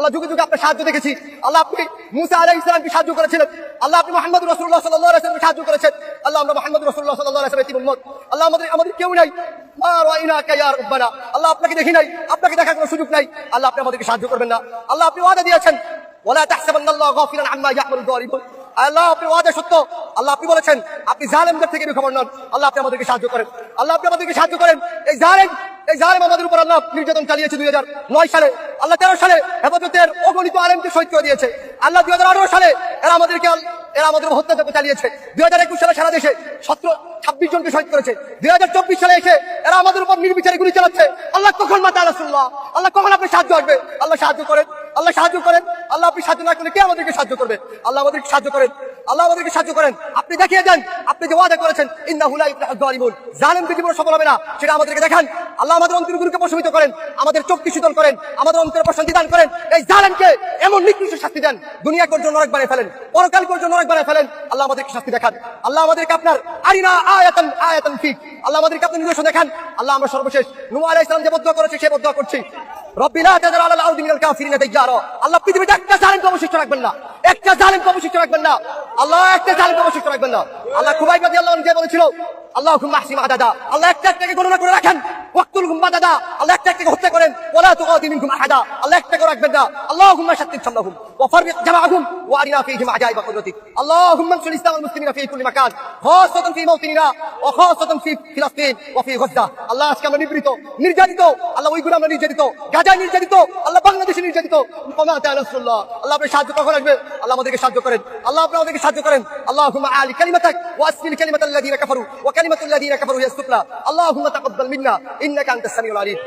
আল্লাহ যুগে যুগে আপনার সাহায্য দেখেছি। আল্লাহ আপনি মুসা আলাহ ইসলামকে সাহায্য করেছিলেন। আল্লাহ আপনি মোহাম্মদ রসুল্লাহ সাল্লাহ আসলামকে সাহায্য করেছেন। আল্লাহ আমরা মোহাম্মদ রসুল্লাহ সাল্লাহ আসলাম এটি মোহাম্মদ আল্লাহ আমাদের আমাদের কেউ নাই। আল্লাহ আপনাকে দেখি নাই। আপনাকে দেখার কোনো সুযোগ নাই। আল্লাহ আপনি আমাদেরকে সাহায্য করবেন না। আল্লাহ আপনি ওয়াদা দিয়েছেন। যালিমুন আল্লাহ আপনি সত্য। আল্লাহ আপনি বলেছেন, আপনি জালেমদের থেকে আল্লাহ আপনি আমাদেরকে সাহায্য করেন। আল্লাহ আপনি আমাদেরকে সাহায্য করেন। এই জালেম এই জালেম আমাদের উপর আল্লাহ নির্যাতন চালিয়েছে দুই হাজার নয় সালে। আল্লাহ তেরো সালে হেফাজতের অগণিত আলেমকে শহীদ করে দিয়েছে। আল্লাহ দুই হাজার আঠারো সালে এরা আমাদেরকে এরা আমাদের হত্যা চালিয়েছে। দুই হাজার একুশ সালে সারা দেশে সতেরো, ছাব্বিশ জনকে শহীদ করেছে। দুই হাজার চব্বিশ সালে এসে এরা আমাদের উপর নির্বিচারে গুলি চালাচ্ছে। আল্লাহ কখন মাতা আল্লাহ আল্লাহ কখন আপনি সাহায্য আসবে? আল্লাহ সাহায্য করেন। আল্লাহ সাহায্য করেন। আল্লাহ আপনি সাহায্য না করলে কে আমাদেরকে সাহায্য করবে? আল্লাহ আমাদেরকে সাহায্য করেন। আল্লাহ আমাদেরকে সাহায্য করেন। আপনি দেখিয়ে দেন। আপনি যে ওয়াদা করেছেন যালিমুন জালেম জীবনে সফল হবে না। সেটা আমাদেরকে দেখান। আল্লাহ আমাদের অন্তরগুলোকে প্রশমিত করেন, আমাদের চোখকে শীতল করেন, আমাদের অন্তরে প্রশান্তি দান করেন। এই জালেমকে এমন নিকৃষ্ট শাস্তি দেন, দুনিয়া পর্যন্ত নরক বানিয়ে ফেলেন, পরকাল পর্যন্ত নরক বানিয়ে ফেলেন। আল্লাহ আমাদেরকে শাস্তি দেখান। আল্লাহ আমাদেরকে আপনার আরিনা আয়াতান আয়াতান ফিক। আল্লাহ আমাদেরকে আপনার নিজস্ব দেখান। আল্লাহ আমরা সর্বশেষ নূহ আলাইহিস সালাম যে বদুয়া করেছে, সে বদুয়া করছি। রব্বি লা তাযার আলাল আরদি মিনাল কাফিরিনা দাইয়ারা আল্লাহ পৃথিবীতে একটা জালেমকে অবশিষ্ট রাখবেন না। একটা জালেমকে অবশিষ্ট রাখবেন না আল্লাহ একটা জালেমকে অবশিষ্ট রাখবেন না আল্লাহ খুবাইব রাদিয়াল্লাহু আনহু যে বলেছিল আল্লাহ মাহসি মাদাদা আল্লাহ একটা একটাকে গণনা করে রাখেন ওয়াক্তুল গুম্বা দাদা আল্লাহ একটা একটাকে হত্যা করেন ওলা তুকাদি মিনকুম আহাদা আল্লাহ একটাকে রাখবেন না আল্লাহুম্মা শাত্তিত শামলাহুম وفرق جمعهم وارنا فيهم عجائب قدرتك اللهم انصر الاسلام والمسلمين في كل مكان خاصة في موطننا وخاصة في فلسطين وفي غزة আল্লাহ আজকে আমরা নিবৃত নির্যাতিত আল্লাহ ওইগুলো আমরা নির্যাতিত গাজায় নির্যাতিত আল্লাহ বাংলাদেশে নির্যাতিত কমাতে আলহামদুলিল্লাহ আল্লাহ আপনি সাহায্য কখন আসবে الله مدرك شاد جكرن الله أبنا مدرك شاد جكرن اللهم علي كلمتك وأسمي الكلمة الذين كفروا وكلمة الذين كفروا هي السفلى. اللهم تقبل منا. إنك أنت السميع العليم.